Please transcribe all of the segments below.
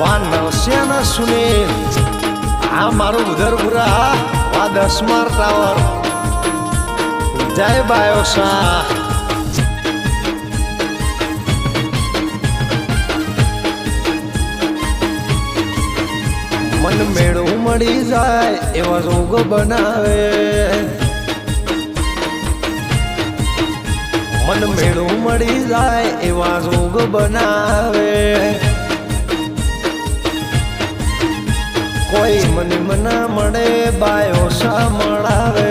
વા નરસિંહના સુનિલ આ મારું ઉધરપુરા વા દસમાર ટાવર જય બાયો મન મેળું મળી જાય, એવા રોગ બનાવે. મન મેળું મળી જાય, એવા રોગ બનાવે. કોઈ મને મના મળે, બાયો શા મળાવે?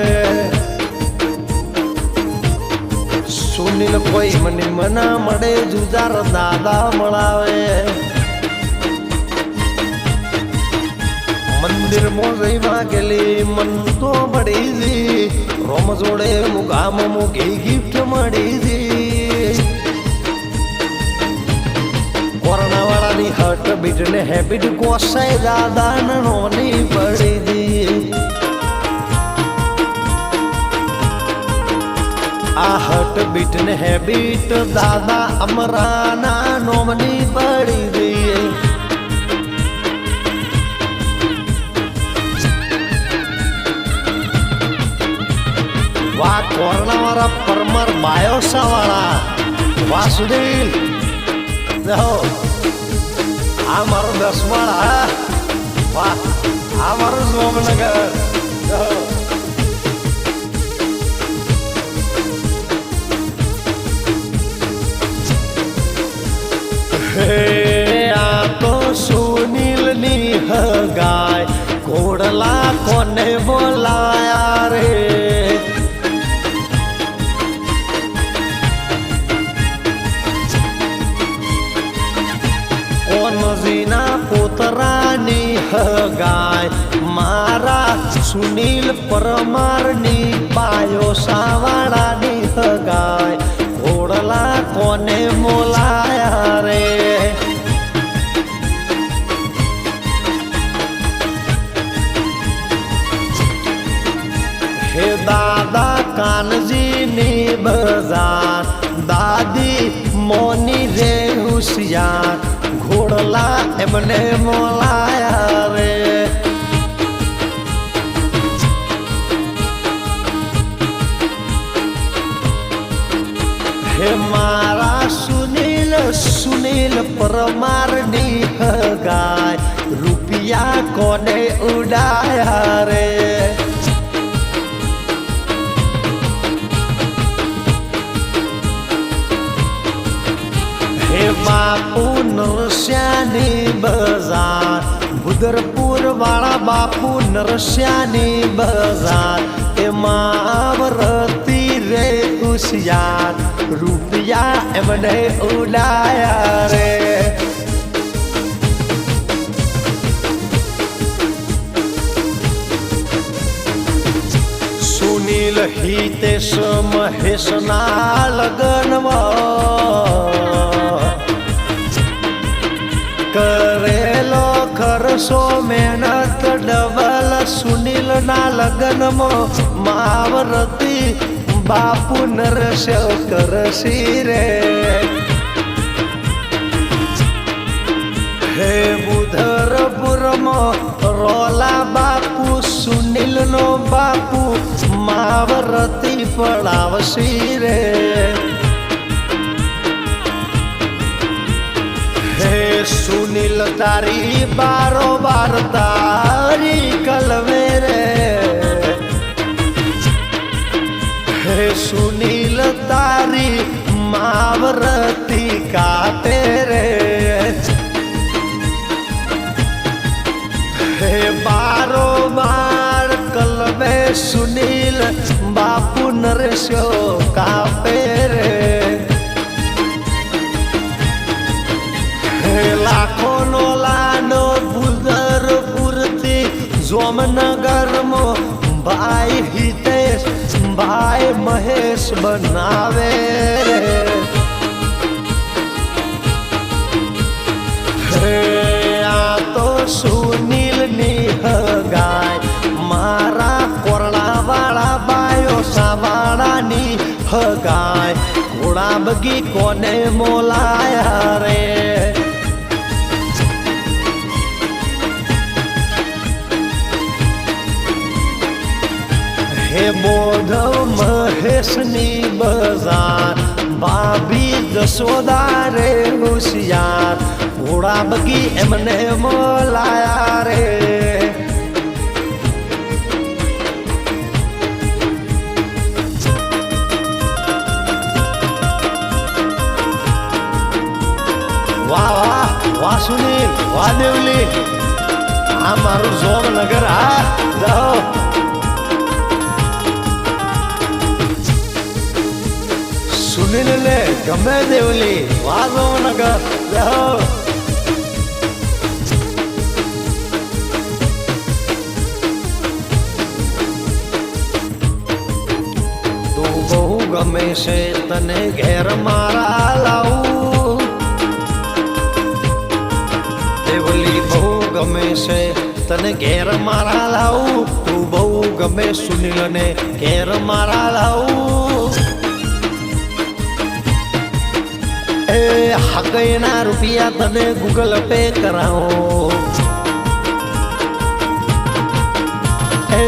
સુનિલ, કોઈ મને મના મળે, જુદાર દાદા મળાવે. મંદિર મોજઈ વાગેલી મન તો પડી જી રોમ જોડે મુકામ મૂકી ગિફ્ટ મળી દી કોરોના વાળાની હટ બીટ ને હેબિટ કોસાય દાદા નોની પડી જી આ હટ બીટ ને હેબિટ દાદા અમરાના નોમની પડી દી વાહ કોરોના વાળા પરમર બાયોસા વાળા વાહ સુધીર દેહો આ મારો દસમાળ હા વાહ આ મારું સોમનગર આ તો સુનિલની હગાય ઘોડલા કોને બોલાયા સુનિલ પરમારની પાયો સાવાળાની હગાય ઘોડલા કોને મોલાયા રે? હે દાદા કાનજીની બજાર, દાદી મોની રે હુશિયાર. ઘોડલા એમને મોલાયા સુનિલ પરમારની ગાય રૂપિયા કોને ઉડાયા રે? હે બાપુ નરસ્યાની બજાર. બુદરપુર વાળા બાપુ નરસ્યાની બજાર. એમાં રે ઉશિયાર રૂપિયા એમને ઉડાયા રે સુનિલ હિતેશ મહેશના લગનમાં કરેલો ખરસો મહેનત ડબલ સુનિલના લગ્નમાં માવરતી બાપુ નરસ કરશી રે હે બુધરપુરમાં રોલા બાપુ સુનિલનો બાપુ માવરતી પડાવશી રે હે સુનિલ તારી બારો બાર તારી કલવે રે સુનિલ તારી માવરતી કાટે રે. હે બારો બાર કલવે સુનિલ બાપુ નરસ્યો કાપે રે. લાખો નો લાનો બુદર પૂરતી જોમનગરમાં ભાઈ મહેશ બનાવે આ તો સુનિલની હગાય મારા કોરણા વાળા બાયો સાવાળા ની હગાય ઘોડા બગી કોને મોલાયા રે? હે બોધ મહેશની બજાર, ભાભી જશોદા રે હોશિયાર, ઘોડા બગી એમને મોલાયા રે. વાહ વાહ વાહ સુનિલ, વાહ દેવલી. આ મારું જોમનગર આ જાઓ. સુનિલ ને ગમે દેવલી વાહ જોમનગર જાઓ ગમે છે તને ઘેર મારા લાવું દેવલી બહુ ગમે છે તને ઘેર મારા લાવું તું બહુ ગમે સુનિલ ને ઘેર મારા લાવું એ હકઈના રૂપિયા તને ગૂગલ પે કરાવો એ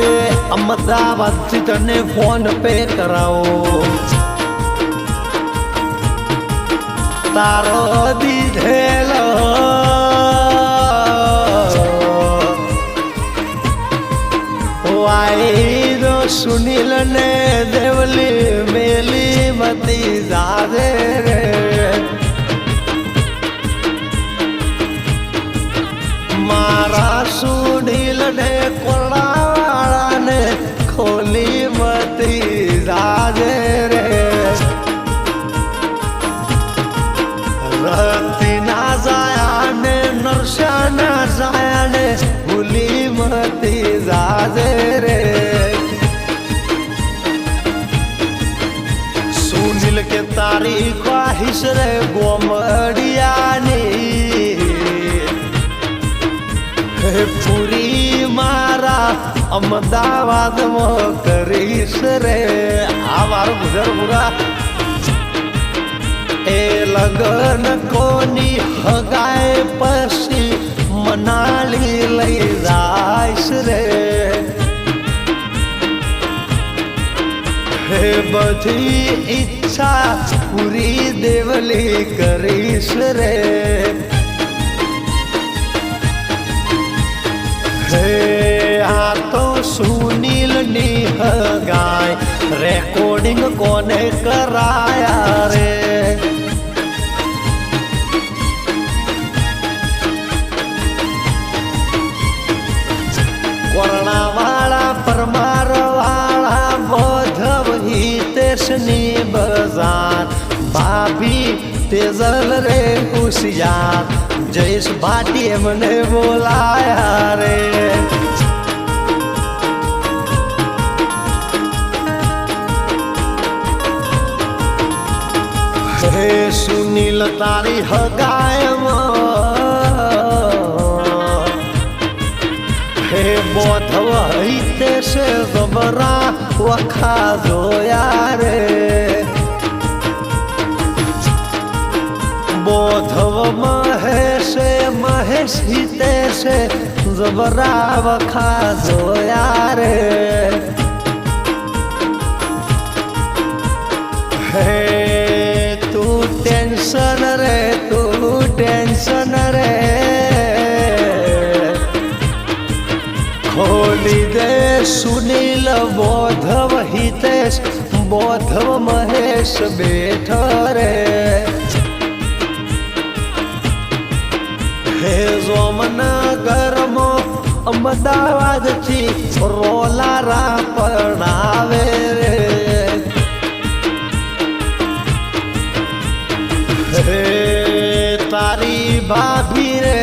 અમદાવાદથી તને ફોન પે કરાવો તારો દીધેલો વાઈરો સુનિલ ને દેવલી મેલી મતી જાદે રે મારા સુનિલ ને કોળાવાળા ને ખોલી મતી જાદે રે. રતી ના જાયા ને નરસા ના જાયા ને ભૂલી મતી જાજે રે. સુનિલ કે તારી ખ્વાહિશ રે ગોમડિયાની અમદાવાદમાં કરીશ રે. આ મારું ગુજરાત પૂરા. એ લગન કોની હગાય પછી મનાલી લઈ જાઈશ રે. હે બધી ઈચ્છા પૂરી દેવલી કરીશ રે. હે તો સુનિલ ગાય રેકોર્ડિંગ કોને કરાયા રે? કોરણાવાળા પરમારવાળા બોધવ હિતેશની બજાર. ભાભી તેજલ રે હોશિયાર. જયેશ ભાટી મને બોલાયા રે. હે સુનિલ તારી હગાયમાં. હે બોધવ હૈતે છે ગબરા વખા જોયા રે. બોધવ મહેશે, મહેશ હિતે છે જબરા વખા જોયા રે. હે ટેન્શન રે, તું ટેન્શન રે. ખોલી દે સુનિલ બોધવ હિતેશ, બોધવ મહેશ બેઠ રે. હે જોમનગરમાં અમદાવાદથી રોલારા પરણાવે રે. હે તારી ભાભી રે.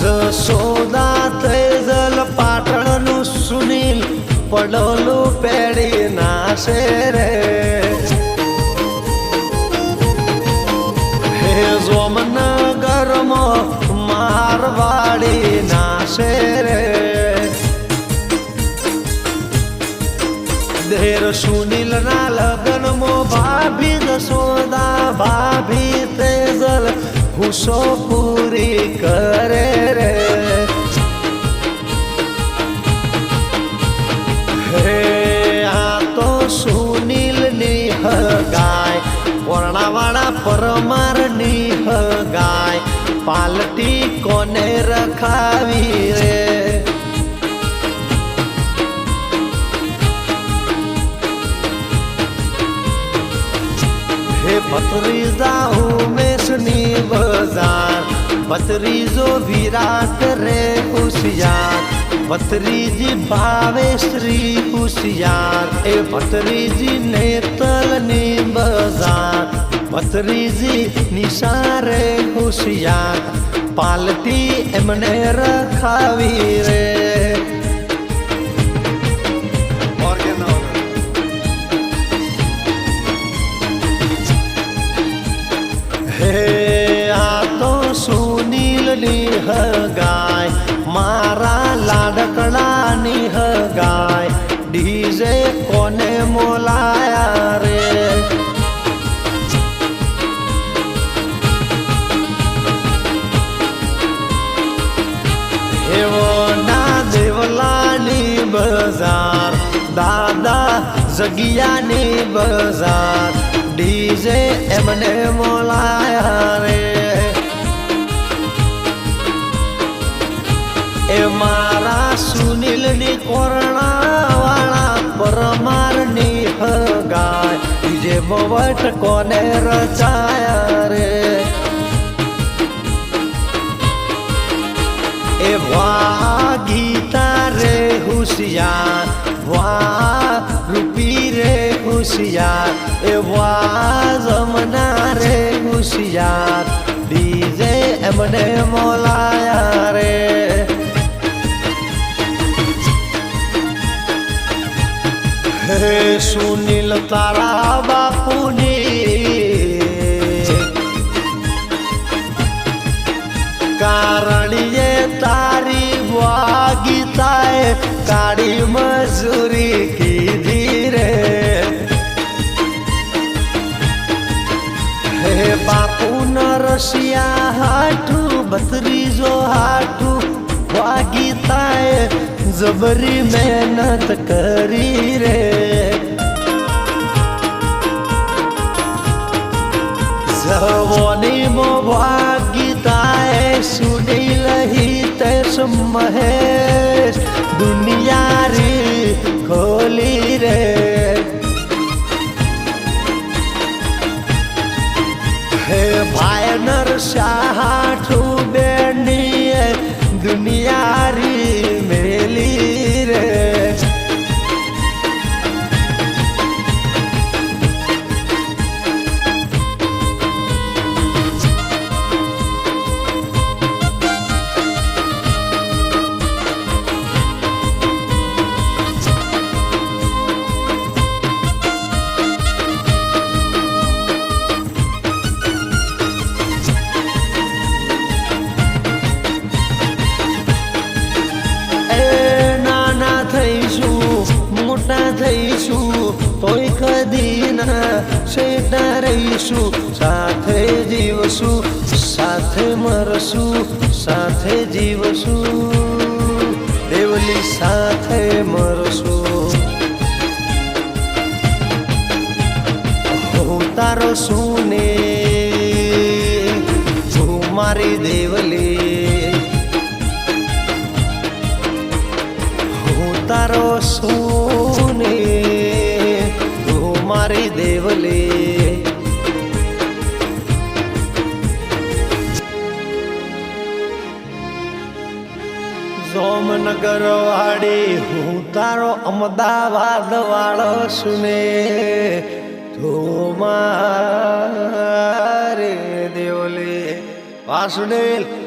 જશોદા તેજલ પાટણનું સુનિલ પડોલું પેડી નાશે રે. હે જોમનગરમાં મારવાડી નાશે રે. દેર સુનિલ ખુશો પૂરી કરે રે. હે, આ તો સુનિલ નિહ હગાય વર્ણાવાળા નિહ હગાય પાલટી કોને રખાવી રે? હે ભત્રીજા ઉમેશની બજાર ભત્રીજો વિરાટ રે હોશિયાર ભાવે શ્રી હોશિયાર એ ભત્રીજી નેતલની બજાર ભત્રીજી નિશારે હોશિયાર પાલટી એમને રખાવી રે એવો ના દેવલાની બજાર, દાદા જગિયાની બજાર, ડીજે એમને મોલાયા રે. એ મારા સુનિલની કોરણાવાળા પરમારની હગાય ડીજે બવટ કોને રચાયા રે? હુશિયાર વા રૂપી રે હુશિયાર એ વા જમના રે હુશિયાર ડીજે એમને મોલાયા રે હે સુનિલ તારા બાપુની વાગીતાએ કાળી મજૂરી કીધી રે. હે બાપુ નરસિયા હાઠું બત્રીજો હાઠું, વાગીતાએ જબરી મહેનત કરી રે. જવોની મો મહેશ દુનિયા રે ખોલી રે હે ભાઈ નરસાઠું બેની દુનિયા રી મેલી રે મોટા થઈશું તોય કદી ના છેટા રહીશું. સાથે જીવશું, સાથે મરશું, સાથે જીવશું. દેવલી સાથે મરશું. હું તારો શું ને હું મારી દેવલી. હું તારો સોને. તું મારી દેવલી. સોમનગર વાળી હું તારો અમદાવાદ વાળો સુને. તું મારે દેવલે. વાસુદેવ